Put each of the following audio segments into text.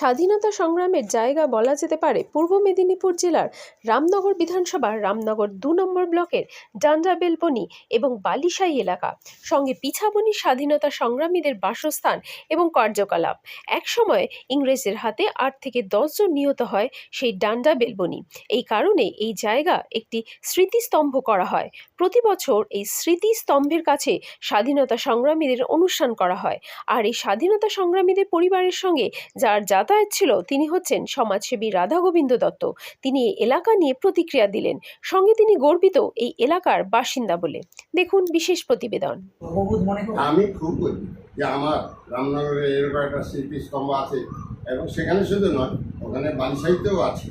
স্বাধীনতা সংগ্রামের জায়গা বলা যেতে পারে পূর্ব মেদিনীপুর জেলার রামনগর বিধানসভার রামনগর দু নম্বর ব্লকের ডান্ডা বেলবনি এবং বালিশাই এলাকা। সঙ্গে পিছাবনি স্বাধীনতা সংগ্রামীদের বাসস্থান এবং কার্যকলাপ। একসময় ইংরেজের হাতে আট থেকে দশজন নিহত হয় সেই ডান্ডা বেলবনি এই কারণে এই জায়গা একটি স্মৃতিস্তম্ভ করা হয়। প্রতি বছর এই স্মৃতিস্তম্ভের কাছে স্বাধীনতা সংগ্রামীদের অনুষ্ঠান করা হয়। আর এই স্বাধীনতা সংগ্রামীদের পরিবারের সঙ্গে যার যাতায়াত ছিল তিনি হচ্ছেন সমাজসেবী রাধা গোবিন্দ দত্ত। তিনি এই এলাকা নিয়ে প্রতিক্রিয়া দিলেন। সঙ্গে তিনি গর্বিত এই এলাকার বাসিন্দা বলে। দেখুন বিশেষ প্রতিবেদন। আমি খুব যে আমার রামনগরে এরকম একটা স্মৃতিস্তম্ভ আছে এবং সেখানে শুধু নয় ওখানে বালিশাইতেও আছে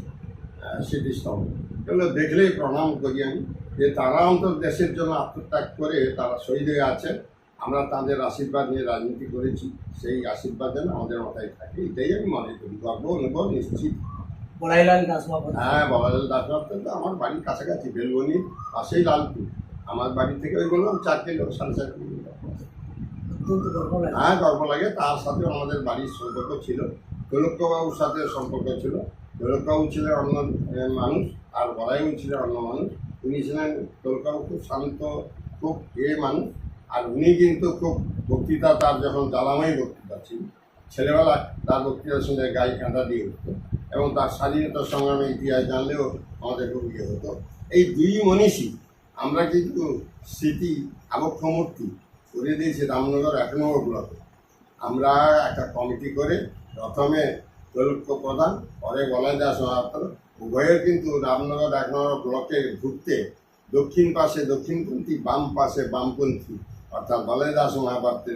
স্মৃতিস্তম্ভ। এগুলো দেখলেই প্রণাম করি আমি যে তারা অন্তত দেশের জন্য আত্মত্যাগ করে তারা শহীদ হয়ে আছে আমরা তাদের আশীর্বাদ নিয়ে রাজনীতি করেছি সেই আশীর্বাদ যেন আমাদের মাথায় থাকে এটাই আমি মনে করি। গর্ব অনুভব নিশ্চিত। বড়াইলাল দাসমা হ্যাঁ বাবালাল দাসবাবু তো আমার বাড়ির কাছাকাছি বেলবনির পাশেই লালপুর। আমার বাড়ি থেকে ওই বললাম চার কিলো সাড়ে চার কিলো। অত্যন্ত গর্ব লাগে। হ্যাঁ গর্ব লাগে। তার সাথেও আমাদের বাড়ির সম্পর্ক ছিল। দৌলতবাবুর সাথে সম্পর্ক ছিল। দৌলতবাবু ছিলেন অন্য মানুষ আর বড়াইও ছিলেন অন্য মানুষ। উনি ছিলেন দৌলতবাবু খুব শান্ত খুব এ মানুষ। আর উনি কিন্তু খুব বক্তৃতা, তার যখন জ্বালামাই বক্তৃতা ছিল ছেলেবেলায় তার বক্তৃতার সঙ্গে গায়ে কাঁটা দিয়ে উঠতো এবং তার স্বাধীনতা সংগ্রামের ইতিহাস জানলেও আমাদের খুব ইয়ে হতো। এই দুই মনীষী, আমরা কিন্তু স্মৃতি আবক্ষ মূর্তি করে দিয়েছি রামনগর এক ব্লকে আমরা একটা কমিটি করে প্রথমে দৈলক্য প্রধান, পরে গলায় দাস সমাপ্ত। উভয়ের কিন্তু রামনগর এক ব্লকে ঘুরতে দক্ষিণ পাশে, দক্ষিণপন্থী, বাম পাশে বামপন্থী பத்தாம் பல்லவிதாசன் நான் பார்த்து